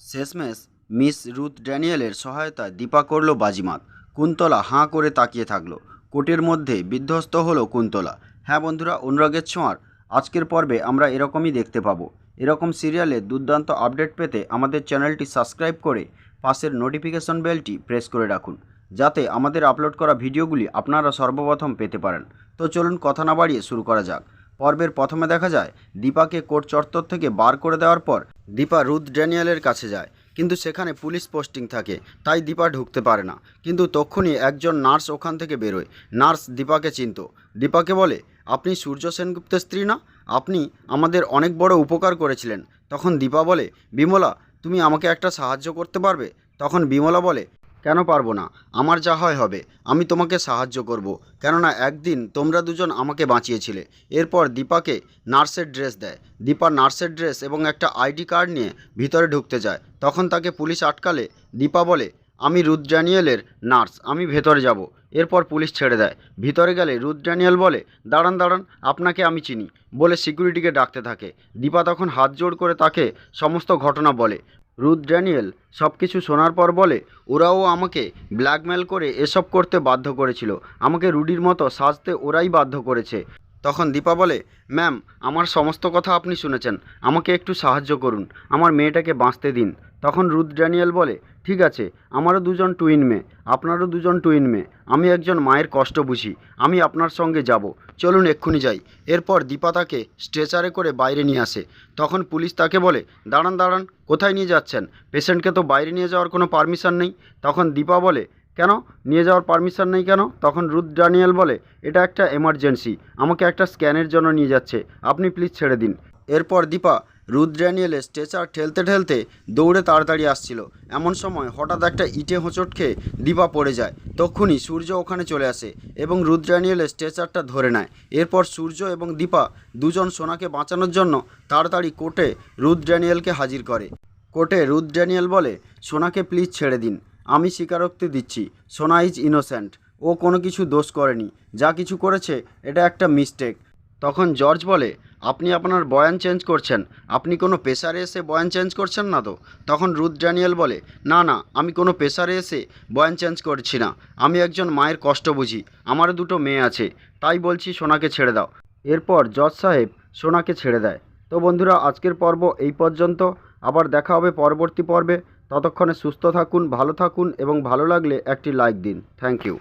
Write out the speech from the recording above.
শেষমেশ miss Ruth ড্যানিয়েলের সহায়তায় দীপা করল বাজিমাত। কুন্তলা হাঁ করে তাকিয়ে থাকল। কোর্টের মধ্যে বিধ্বস্ত হলো কুন্তলা। হ্যাঁ বন্ধুরা, অনুরাগের ছোঁয়ার। আজকের পর্বে আমরা এরকমই দেখতে পাবো। এরকম সিরিয়ালের দুর্দান্ত আপডেট পেতে আমাদের চ্যানেলটি সাবস্ক্রাইব করে পাশের নোটিফিকেশন বেলটি প্রেস করে রাখুন, যাতে আমাদের আপলোড করা ভিডিওগুলি আপনারা সর্বপ্রথম পেতে পারেন। তো চলুন কথা না বাড়িয়ে শুরু করা যাক। পর্বের প্রথমে দেখা যায়, দীপাকে কোর্ট চত্বর থেকে বার করে দেওয়ার পর দীপা রুদ ড্যানিয়েলের কাছে যায়। কিন্তু সেখানে পুলিশ পোস্টিং থাকে, তাই দীপা ঢুকতে পারে না। কিন্তু তক্ষুনি একজন নার্স ওখান থেকে বেরোয়। নার্স দীপাকে চিনত। দীপাকে বলে, আপনি সূর্য সেনগুপ্তের স্ত্রী না? আপনি আমাদের অনেক বড় উপকার করেছিলেন। তখন দীপা বলে, বিমলা, তুমি আমাকে একটা সাহায্য করতে পারবে? তখন বিমলা বলে কেন পারব না? আমার যা হয় হবে, আমি তোমাকে সাহায্য করব। কেননা একদিন তোমরা দুজন আমাকে বাঁচিয়েছিলে। এরপর দীপাকে নার্সের ড্রেস দেয়। দীপা নার্সের ড্রেস এবং একটা আইডি কার্ড নিয়ে ভিতরে ঢুকতে যায়। তখন তাকে পুলিশ আটকালে দীপা বলে, আমি রুথ ড্যানিয়েলের নার্স, আমি ভেতরে যাব। এরপর পুলিশ ছেড়ে দেয়। ভিতরে গেলে রুথ ড্যানিয়েল বলে, দাঁড়ান দাঁড়ান, আপনাকে আমি চিনি বলে সিকিউরিটিকে ডাকতে থাকে। দীপা তখন হাত জোড় করে তাকে সমস্ত ঘটনা বলে। রুথ ড্যানিয়েল সব কিছু শোনার পর বলে, ওরাও আমাকে ব্ল্যাকমেল করে এসব করতে বাধ্য করেছিল। আমাকে রুডির মতো সাজতে ওরাই বাধ্য করেছে। তখন দীপা বলে, ম্যাম, আমার সমস্ত কথা আপনি শুনেছেন। আমাকে একটু সাহায্য করুন। আমার মেয়েটাকে বাঁচতে দিন। তখন রুদ ড্যানিয়েল বলে, ঠিক আছে, আমারও দুজন টুইন মেয়ে, আপনারও দুজন টুইন মেয়ে। আমি একজন মায়ের কষ্ট বুঝি। আমি আপনার সঙ্গে যাব। চলুন এক্ষুনি যাই। এরপর দীপা তাকে স্ট্রেচারে করে বাইরে নিয়ে আসে। তখন পুলিশ তাকে বলে, দাঁড়ান দাঁড়ান, কোথায় নিয়ে যাচ্ছেন? পেশেন্টকে তো বাইরে নিয়ে যাওয়ার কোনো পারমিশন নেই? তখন দীপা বলে কেন? নিয়ে যাওয়ার পারমিশন নেই কেন? তখন রুথ ড্যানিয়েল বলে, এটা একটা এমার্জেন্সি আমাকে একটা স্ক্যানের জন্য নিয়ে যাচ্ছে, আপনি প্লিজ ছেড়ে দিন। এরপর দীপা রুথ ড্যানিয়েলের স্ট্রেচার ঠেলতে ঠেলতে দৌড়ে তাড়াতাড়ি আসছিল। এমন সময় হঠাৎ একটা ইটে হোঁচট খেয়ে দীপা পড়ে যায়। তক্ষুনি সূর্য ওখানে চলে আসে এবং রুথ ড্যানিয়েলের স্ট্রেচারটা ধরে নেয়। এরপর সূর্য এবং দীপা দুজন সোনাকে বাঁচানোর জন্য তাড়াতাড়ি কোর্টে রুথ ড্যানিয়েলকে হাজির করে। কোর্টে রুথ ড্যানিয়েল বলে, সোনাকে প্লিজ ছেড়ে দিন। আমি স্বীকারোক্তি দিচ্ছি, সোনা ইজ ইনোসেন্ট ও কোনো কিছু দোষ করেনি। যা কিছু করেছে, এটা একটা মিস্টেক তখন জর্জ বলে, আপনি আপনার বয়ান চেঞ্জ করছেন। আপনি কোনো পেশারে এসে বয়ান চেঞ্জ করছেন না তো? তখন রুথ ড্যানিয়েল বলে, না না, আমি কোনো পেশারে এসে বয়ান চেঞ্জ করছি না। আমি একজন মায়ের কষ্ট বুঝি। আমারও দুটো মেয়ে আছে। তাই বলছি সোনাকে ছেড়ে দাও। এরপর জজ সাহেব সোনাকে ছেড়ে দেয়। তো বন্ধুরা, আজকের পর্ব এই পর্যন্ত। আবার দেখা হবে পরবর্তী পর্বে। ততক্ষণে সুস্থ থাকুন ভালো থাকুন এবং ভালো লাগলে একটি লাইক দিন। Thank you